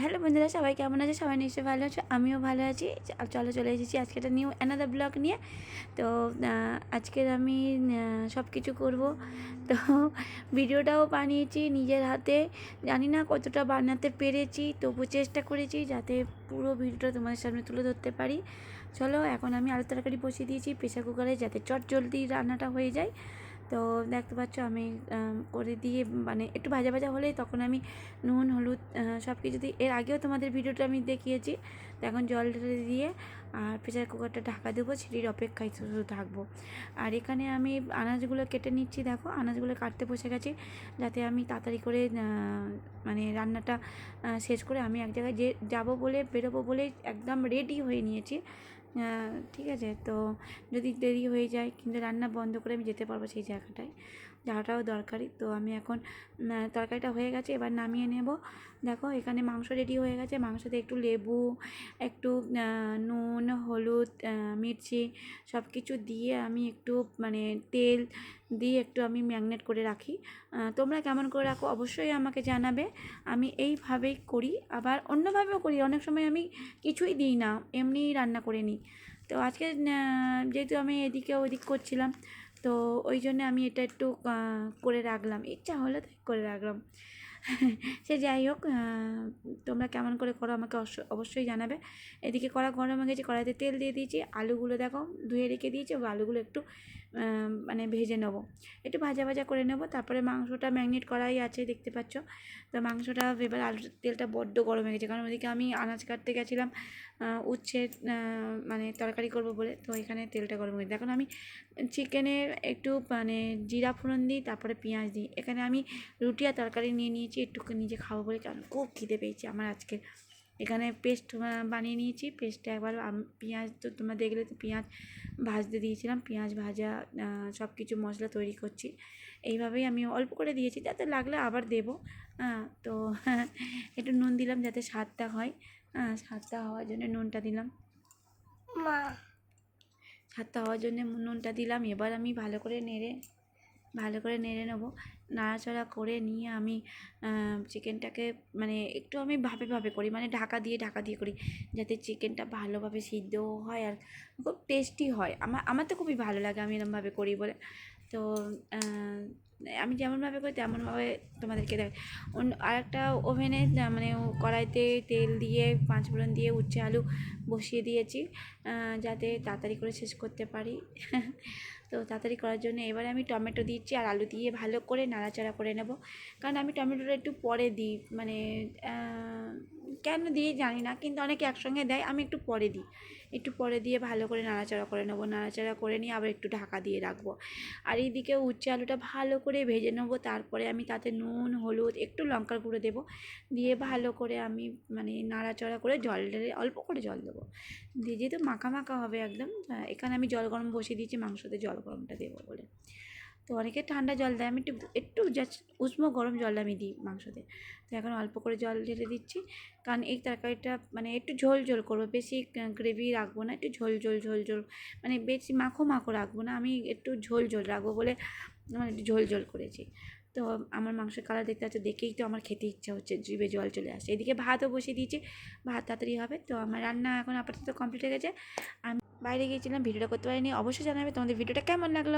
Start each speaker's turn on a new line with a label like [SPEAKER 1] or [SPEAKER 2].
[SPEAKER 1] Hello বন্ধুরা, সবাই কেমন আছে? সবাই নিশ্চয়ই ভালো আছো, আমিও ভালো আছি। চলো, চলে এসেছি আজকে একটা নিউ অ্যানাদার ব্লগ নিয়ে। তো আজকের আমি সব কিছু করব। তো, ভিডিওটাও বানিয়েছি নিজের হাতে। জানি না কতটা বানাতে পেরেছি, তবু চেষ্টা করেছি যাতে পুরো ভিডিওটা তোমাদের সামনে তুলে ধরতে পারি। চলো, এখন আমি আলু তরকারি বসিয়ে দিয়েছি প্রেশার কুকারে যাতে চট জলদি রান্নাটা হয়ে যায়। তো দেখতে পাচ্ছ আমি করে দিয়ে মানে একটু ভাজা ভাজা হলেই তখন আমি নুন, হলুদ সব কিছু দিয়ে, এর আগেও তোমাদের ভিডিওটা আমি দেখিয়েছি। তো এখন জল ঢেলে দিয়ে আর প্রেসার কুকারটা ঢাকা দেবো সেটির অপেক্ষায় শুধু থাকব। আর এখানে আমি আনাজগুলো কেটে নিচ্ছি, দেখো, আনাজগুলো কাটতে বসে গেছি, যাতে আমি তাড়াতাড়ি করে মানে রান্নাটা শেষ করে আমি এক জায়গায় যে, যাব বলে, বেরোবো বলে একদম রেডি হয়ে নিয়েছি। ঠিক আছে, তো যদি দেরি হয়ে যায়, কিন্তু রান্না বন্ধ করে আমি যেতে পারব সেই জায়গাটায়। যাওয়াটাও দরকারি। তো আমি এখন তরকারিটা হয়ে গেছে, এবার নামিয়ে নেব। দেখো, এখানে মাংস রেডি হয়ে গেছে। মাংসতে একটু লেবু, একটু নুন, হলুদ মির্চি সব কিছু দিয়ে আমি একটু মানে তেল দিয়ে একটু আমি ম্যাগনেট করে রাখি। তোমরা কেমন করে রাখো অবশ্যই আমাকে জানাবে। আমি এইভাবেই করি, আবার অন্যভাবেও করি। অনেক সময় আমি কিছুই দিই না, এমনিই রান্না করে নিই। তো আজকে যেহেতু আমি এদিকে ওদিক করছিলাম তো ওই জন্য আমি এটা একটু করে রাখলাম। ইচ্ছা হলে তাই করে রাখলাম। সে যাই হোক তোমরা কেমন করে করো আমাকে অবশ্য- অবশ্যই জানাবে। এদিকে কড়া গরম হয়ে গেছে, কড়াইতে তেল দিয়ে দিয়েছি। আলুগুলো দেখো, ধুয়ে রেখে দিয়েছি। আলুগুলো একটু মানে ভেজে নেব। একটু ভাজা ভাজা করে নেব, তারপরে মাংসটা ম্যাগনেট করাই আছে, দেখতে পাচ্ছ? তো মাংসটা এবার আলু, তেলটা বড্ড গরম হয়ে গেছে, কারণ ওদিকে আমি আনাজ কাটতে গেছিলাম উচ্ছে মানে তরকারি করব বলে, তো এখানে তেলটা গরম হয়ে এখন আমি চিকেনে একটু মানে জিরা ফোড়ন দিই, তারপরে পেঁয়াজ দিই। এখানে আমি রুটি আর তরকারি নিয়ে নিয়েছি একটু নিজে খাব বলে, কারণ খুব খিদে পেয়েছি আমার আজকে। এখানে পেস্ট বানিয়ে নিয়েছি। পেস্টটা একবার পেঁয়াজ তো তোমরা দেখলে তো পেঁয়াজ ভাজতে দিয়েছিলাম। পেঁয়াজ ভাজা সব কিছু মশলা তৈরি করছি। এইভাবেই আমি অল্প করে দিয়েছি যাতে লাগলে আবার দেবো। হ্যাঁ, তো একটু নুন দিলাম যাতে স্বাদটা হয়। হ্যাঁ স্বাদটা হওয়ার জন্য নুনটা দিলাম। স্বাদটা হওয়ার জন্য নুনটা দিলাম। এবার আমি ভালো করে নেড়ে ভালো করে নেড়ে নেব। নাড়াচাড়া করে নিয়ে আমি চিকেনটাকে মানে একটু আমি ভাবে ভাবে করি মানে ঢাকা দিয়ে ঢাকা দিয়ে করি, যাতে চিকেনটা ভালোভাবে সিদ্ধও হয় আর খুব টেস্টি হয়। আমার আমার তো খুবই ভালো লাগে, আমি এরমভাবে করি বলে। তো আমি যেমনভাবে করি তেমনভাবে তোমাদেরকে দেখ অন্য আরেকটা ওভেনে মানে কড়াইতে তেল দিয়ে, পাঁচ ফোড়ন দিয়ে উচ্ছে আলু বসিয়ে দিয়েছি যাতে তাড়াতাড়ি করে শেষ করতে পারি। তো তাড়াতাড়ি করার জন্য এবারে আমি টমেটো দিচ্ছি আর আলু দিয়ে ভালো করে নাড়াচাড়া করে নেব। কারণ আমি টমেটোটা একটু পরে দিই মানে কেন দিই জানি না, কিন্তু অনেকে একসঙ্গে দেয়, আমি একটু পরে দিই। একটু পরে দিয়ে ভালো করে নাড়াচাড়া করে নেব, নাড়াচাড়া করে নিয়ে আবার একটু ঢাকা দিয়ে রাখব। আর এইদিকে উচ্ছে আলুটা ভালো করে ভেজে নেব, তারপরে আমি তাতে নুন, হলুদ, একটু লঙ্কার গুঁড়ো দেবো। দিয়ে ভালো করে আমি মানে নাড়াচাড়া করে জল ঢেলে অল্প করে জল দেবো। দিয়ে যেহেতু মাখা মাখা হবে একদম এখানে আমি জল গরম বসিয়ে দিয়েছি, মাংসতে জল গরমটা দেবো বলে। তো অনেকে ঠান্ডা জল দেয়। আমি একটু একটু জাস্ট উষ্ণ গরম জল আমি দিই মাংসতে। তো এখন অল্প করে জল ঢেলে দিচ্ছি। কারণ এই তরকারিটা মানে একটু ঝোল ঝোল করব। বেশি গ্রেভি রাখব না, একটু ঝোল ঝোল ঝোল ঝোল। মানে বেশি মাখো মাখো রাখব না, আমি একটু ঝোল ঝোল রাখব বলে মানে একটু ঝোল ঝোল করেছি। তো আমার মাংসের কালার দেখতে পাচ্ছ, দেখেই তো আমার খেতে ইচ্ছা হচ্ছে, জিভে জল চলে আসছে। এদিকে ভাতও বসিয়ে দিয়েছি, ভাত তাড়াতাড়ি হবে। তো আমার রান্না এখন আপাতত কমপ্লিট হয়ে গেছে। আমি বাইরে গিয়েছিলাম, ভিডিওটা করতে পারিনি। অবশ্যই জানাবে তোমাদের ভিডিওটা কেমন লাগল?